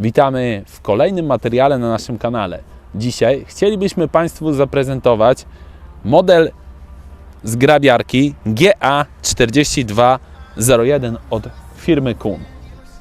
Witamy w kolejnym materiale na naszym kanale. Dzisiaj chcielibyśmy Państwu zaprezentować model zgrabiarki GA4201 od firmy Kun.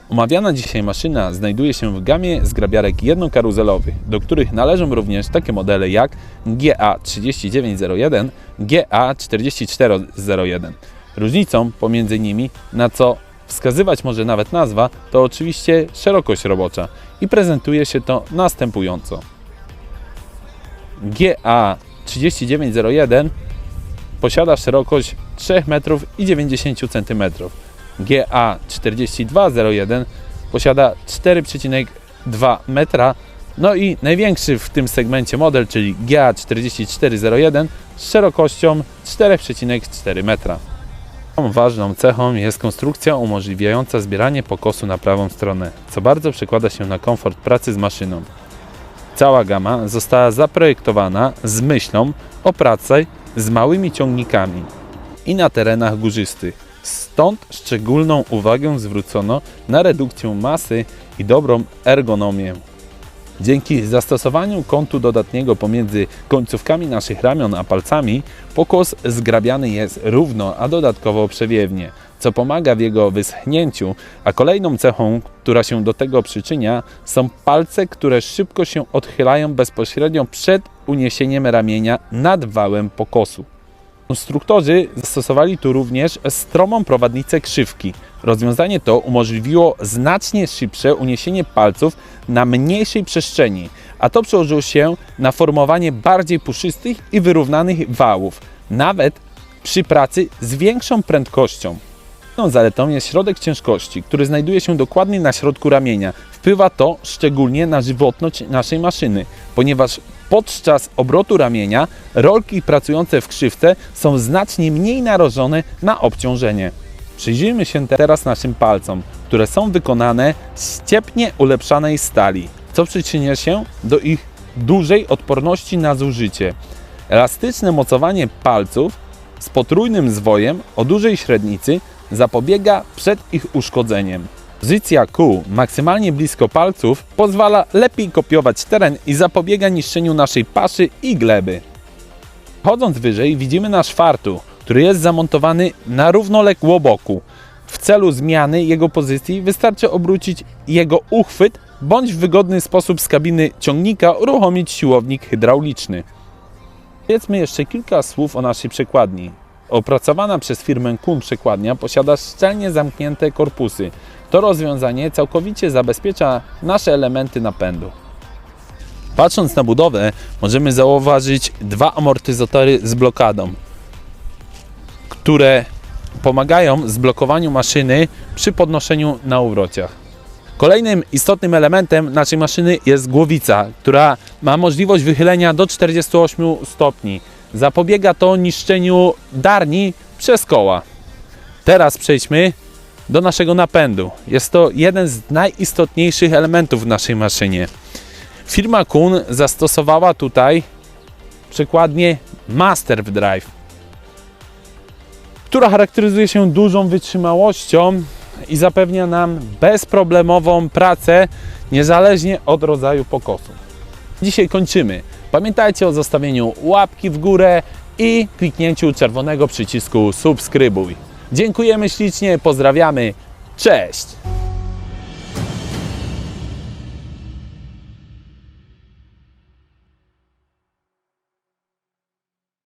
Omawiana dzisiaj maszyna znajduje się w gamie zgrabiarek jednokaruzelowych, do których należą również takie modele jak GA3901, GA4401. Różnicą pomiędzy nimi, na co wskazywać może nawet nazwa, to oczywiście szerokość robocza i prezentuje się to następująco. GA3901 posiada szerokość 3,90 cm. GA4201 posiada 4,2 metra. No i największy w tym segmencie model, czyli GA4401 z szerokością 4,4 metra. Ważną cechą jest konstrukcja umożliwiająca zbieranie pokosu na prawą stronę, co bardzo przekłada się na komfort pracy z maszyną. Cała gama została zaprojektowana z myślą o pracy z małymi ciągnikami i na terenach górzystych. Stąd szczególną uwagę zwrócono na redukcję masy i dobrą ergonomię. Dzięki zastosowaniu kątu dodatniego pomiędzy końcówkami naszych ramion a palcami, pokos zgrabiany jest równo, a dodatkowo przewiewnie, co pomaga w jego wyschnięciu, a kolejną cechą, która się do tego przyczynia, są palce, które szybko się odchylają bezpośrednio przed uniesieniem ramienia nad wałem pokosu. Konstruktorzy zastosowali tu również stromą prowadnicę krzywki. Rozwiązanie to umożliwiło znacznie szybsze uniesienie palców na mniejszej przestrzeni, a to przełożyło się na formowanie bardziej puszystych i wyrównanych wałów, nawet przy pracy z większą prędkością. Zaletą jest środek ciężkości, który znajduje się dokładnie na środku ramienia. Wpływa to szczególnie na żywotność naszej maszyny, ponieważ podczas obrotu ramienia rolki pracujące w krzywce są znacznie mniej narażone na obciążenie. Przyjrzyjmy się teraz naszym palcom, które są wykonane z ciepnie ulepszanej stali, co przyczynia się do ich dużej odporności na zużycie. Elastyczne mocowanie palców z potrójnym zwojem o dużej średnicy zapobiega przed ich uszkodzeniem. Pozycja kół maksymalnie blisko palców pozwala lepiej kopiować teren i zapobiega niszczeniu naszej paszy i gleby. Chodząc wyżej widzimy nasz fartuch, który jest zamontowany na równoległo boku. W celu zmiany jego pozycji wystarczy obrócić jego uchwyt bądź w wygodny sposób z kabiny ciągnika uruchomić siłownik hydrauliczny. Powiedzmy jeszcze kilka słów o naszej przekładni. Opracowana przez firmę Kun przekładnia posiada szczelnie zamknięte korpusy. To rozwiązanie całkowicie zabezpiecza nasze elementy napędu. Patrząc na budowę, możemy zauważyć dwa amortyzatory z blokadą, które pomagają zblokowaniu maszyny przy podnoszeniu na uwrociach. Kolejnym istotnym elementem naszej maszyny jest głowica, która ma możliwość wychylenia do 48 stopni. Zapobiega to niszczeniu darni przez koła. Teraz przejdźmy do naszego napędu. Jest to jeden z najistotniejszych elementów w naszej maszynie. Firma Kun zastosowała tutaj przykładnie Master Drive, która charakteryzuje się dużą wytrzymałością i zapewnia nam bezproblemową pracę niezależnie od rodzaju pokosu. Dzisiaj kończymy. Pamiętajcie o zostawieniu łapki w górę i kliknięciu czerwonego przycisku subskrybuj. Dziękujemy ślicznie, pozdrawiamy. Cześć!